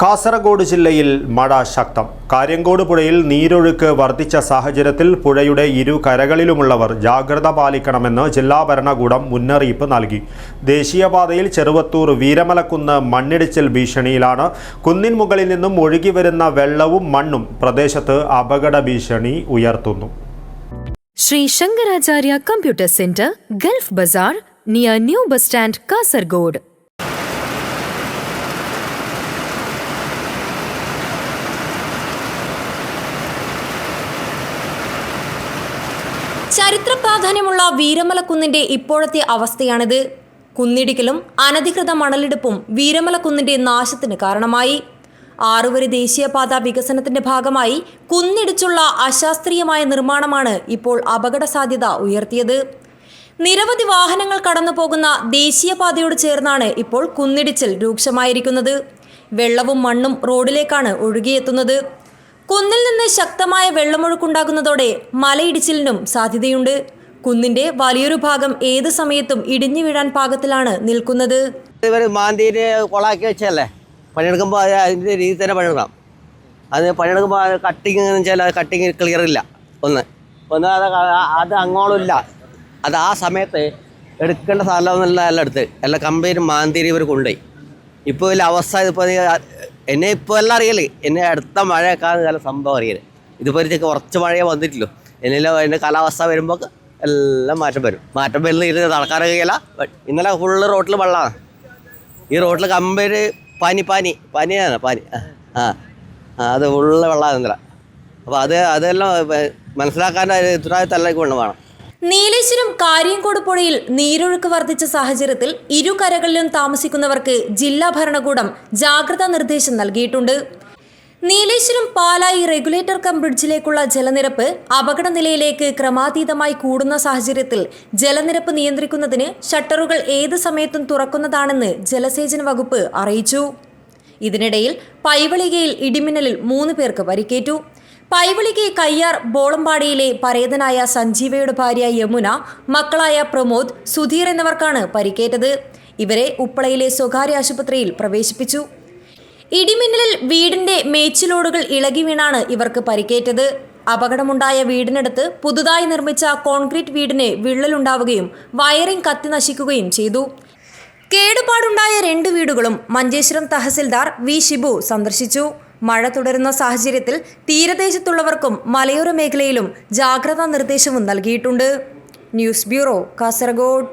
കാസർഗോഡ് ജില്ലയിൽ മഴ ശക്തം. കാര്യങ്കോട് പുഴയിൽ നീരൊഴുക്ക് വർദ്ധിച്ച സാഹചര്യത്തിൽ പുഴയുടെ ഇരു കരകളിലുമുള്ളവർ ജാഗ്രത പാലിക്കണമെന്ന് ജില്ലാ ഭരണകൂടം മുന്നറിയിപ്പ് നൽകി. ദേശീയപാതയിൽ ചെറുവത്തൂർ വീരമലക്കുന്ന് മണ്ണിടിച്ചിൽ ഭീഷണിയിലാണ്. കുന്നിൻ മുകളിൽ നിന്നും ഒഴുകി വരുന്ന വെള്ളവും മണ്ണും പ്രദേശത്ത് അപകട ഭീഷണി ഉയർത്തുന്നു. Shri Shankaracharya computer centre Gulf bazaar near new bus stand Kasargod. ചരിത്ര പ്രാധാന്യമുള്ള വീരമലക്കുന്നിന്റെ ഇപ്പോഴത്തെ അവസ്ഥയാണിത്. കുന്നിടിക്കലും അനധികൃത മണലെടുപ്പും വീരമലക്കുന്നിന്റെ നാശത്തിന് കാരണമായി. ആറുവരി ദേശീയപാത വികസനത്തിന്റെ ഭാഗമായി കുന്നിടിച്ചുള്ള അശാസ്ത്രീയമായ നിർമ്മാണമാണ് ഇപ്പോൾ അപകട സാധ്യത ഉയർത്തിയത്. നിരവധി വാഹനങ്ങൾ കടന്നു പോകുന്ന ദേശീയപാതയോട് ചേർന്നാണ് ഇപ്പോൾ കുന്നിടിച്ചിൽ രൂക്ഷമായിരിക്കുന്നത്. വെള്ളവും മണ്ണും റോഡിലേക്കാണ് ഒഴുകിയെത്തുന്നത്. കുന്നിൽ നിന്ന് ശക്തമായ വെള്ളമൊഴുക്കുണ്ടാകുന്നതോടെ മലയിടിച്ചിലിനും സാധ്യതയുണ്ട്. കുന്നിന്റെ വലിയൊരു ഭാഗം ഏത് സമയത്തും ഇടിഞ്ഞു വീഴാൻ പാകത്തിലാണ് നിൽക്കുന്നത്. ഇവർ മാന്തിന് കൊളാക്കി വെച്ചല്ലേ പണിയെടുക്കുമ്പോൾ അത് അതിന്റെ രീതി തന്നെ പണിയെടുക്കാം അത് പണിയെടുക്കുമ്പോൾ കട്ടിങ് എന്ന് വെച്ചാൽ അത് കട്ടിങ് ക്ലിയർ ഇല്ല. ഒന്ന്. ഒന്ന് അത് അത് അങ്ങോളം ഇല്ല. അത് ആ സമയത്ത് എടുക്കേണ്ട സ്ഥലമൊന്നുമില്ല എല്ലാം എടുത്ത്. എല്ലാം കമ്പനി മാന്തിരി ഇവർ കൊണ്ടുപോയി. ഇപ്പോൾ ഇതിലെ അവസ്ഥ ആ- എന്നെ ഇപ്പോൾ എല്ലാം അറിയല്ലേ എന്നെ അടുത്ത മഴയൊക്കെ നല്ല സംഭവം അറിയൽ. ഇതിപ്പോൾ ഒരു കുറച്ച് മഴയേ വന്നിട്ടില്ലോ എന്നെല്ലാം അതിന്റെ കാലാവസ്ഥ വരുമ്പോൾ എല്ലാം മാറ്റം വരും. മാറ്റം വരുന്ന ഇരുന്ന് നടക്കാറ് കഴിയില്ല. ഇന്നലെ ഫുള്ള് റോട്ടിൽ വെള്ളമാണ്. ഈ റോട്ടിൽ കമ്പര് പനി പനി. പനിയാണ് പനി. ആ അത് ഫുള്ള് വെള്ളമാണ് ഇന്നലെ. അപ്പോൾ അത് അതെല്ലാം മനസ്സിലാക്കാൻ ഉത്തരവാദിത്തം എല്ലാവർക്കും വേണം. നീലേശ്വരം കാര്യംകോട് പുഴയിൽ നീരൊഴുക്ക് വർദ്ധിച്ച സാഹചര്യത്തിൽ ഇരു കരകളിലും താമസിക്കുന്നവർക്ക് ജില്ലാ ഭരണകൂടം ജാഗ്രതാ നിർദ്ദേശം നൽകിയിട്ടുണ്ട്. നീലേശ്വരം പാലായി റെഗുലേറ്റർ കം ബ്രിഡ്ജിലേക്കുള്ള ജലനിരപ്പ് അപകട നിലയിലേക്ക് ക്രമാതീതമായി കൂടുന്ന സാഹചര്യത്തിൽ ജലനിരപ്പ് നിയന്ത്രിക്കുന്നതിന് ഷട്ടറുകൾ ഏത് സമയത്തും തുറക്കുന്നതാണെന്ന് ജലസേചന വകുപ്പ് അറിയിച്ചു. ഇതിനിടയിൽ പൈവളികയിൽ ഇടിമിന്നലിൽ മൂന്ന് പേർക്ക് പരിക്കേറ്റു. പൈവളികെ കയ്യാർ ബോളമ്പാടിയിലെ പരേതനായ സഞ്ജീവയുടെ ഭാര്യ യമുന മക്കളായ പ്രമോദ് സുധീർ എന്നിവർക്കാണ് പരിക്കേറ്റത്. ഇവരെ ഉപ്പളയിലെ സ്വകാര്യ ആശുപത്രിയിൽ പ്രവേശിപ്പിച്ചു. ഇടിമിന്നലിൽ വീടിന്റെ മേച്ചിലോടുകൾ ഇളകി വീണാണ് ഇവർക്ക് പരിക്കേറ്റത്. അപകടമുണ്ടായ വീടിനടുത്ത് പുതുതായി നിർമ്മിച്ച കോൺക്രീറ്റ് വീടിന് വിള്ളലുണ്ടാവുകയും വയറിംഗ് കത്തി നശിക്കുകയും ചെയ്തു. കേടുപാടുണ്ടായ രണ്ട് വീടുകളും മഞ്ചേശ്വരം തഹസിൽദാർ വി ഷിബു സന്ദർശിച്ചു. മഴ തുടരുന്ന സാഹചര്യത്തിൽ തീരദേശത്തുള്ളവർക്കും മലയോര മേഖലയിലും ജാഗ്രതാ നിർദ്ദേശവും നൽകിയിട്ടുണ്ട്. News bureau Kasaragod.